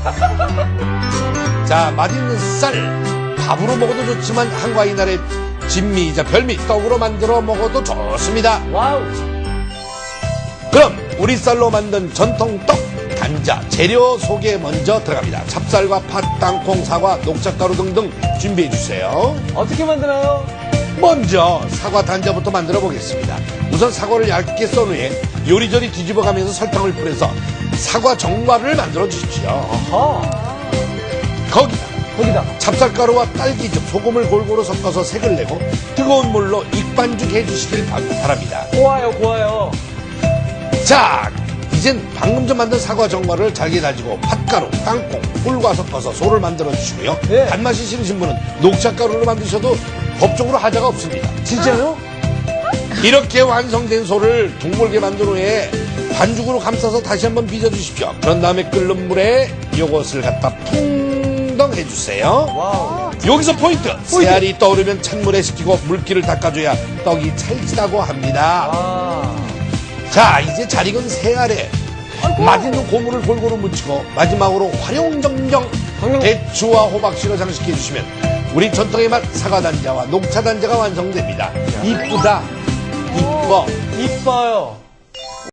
자, 맛있는 쌀. 밥으로 먹어도 좋지만 한과 이날의 진미이자 별미 떡으로 만들어 먹어도 좋습니다. 와우. 그럼 우리 쌀로 만든 전통 떡 단자 재료 소개 먼저 들어갑니다. 찹쌀과 팥, 땅콩, 사과, 녹차가루 등등 준비해 주세요. 어떻게 만드나요? 먼저 사과 단자부터 만들어 보겠습니다. 우선 사과를 얇게 썬 후에 요리조리 뒤집어 가면서 설탕을 뿌려서 사과 정과를 만들어 주십시오. 아, 거기다 거기다. 찹쌀가루와 딸기즙, 소금을 골고루 섞어서 색을 내고 뜨거운 물로 익반죽 해주시길 바- 바랍니다. 고와요, 고와요. 자, 이젠 방금 전 만든 사과 정과를 잘게 다지고 팥가루, 땅콩, 꿀과 섞어서 소를 만들어 주시고요. 네. 단맛이 싫으신 분은 녹차가루로 만드셔도 법적으로 하자가 없습니다. 진짜요? 이렇게 완성된 소를 동물게 만든 후에 반죽으로 감싸서 다시 한번 빚어 주십시오. 그런 다음에 끓는 물에 요것을 갖다 풍덩 해주세요. 와우. 여기서 포인트! 새알이 떠오르면 찬물에 식히고 물기를 닦아줘야 떡이 찰지다고 합니다. 아. 자, 이제 잘 익은 새알에 맛있는 고물을 골고루 묻히고 마지막으로 활용정정 활용- 대추와 호박씨로 장식해 주시면 우리 전통의 맛 사과 단자와 녹차 단자가 완성됩니다. 이쁘다, 이뻐. 이뻐요.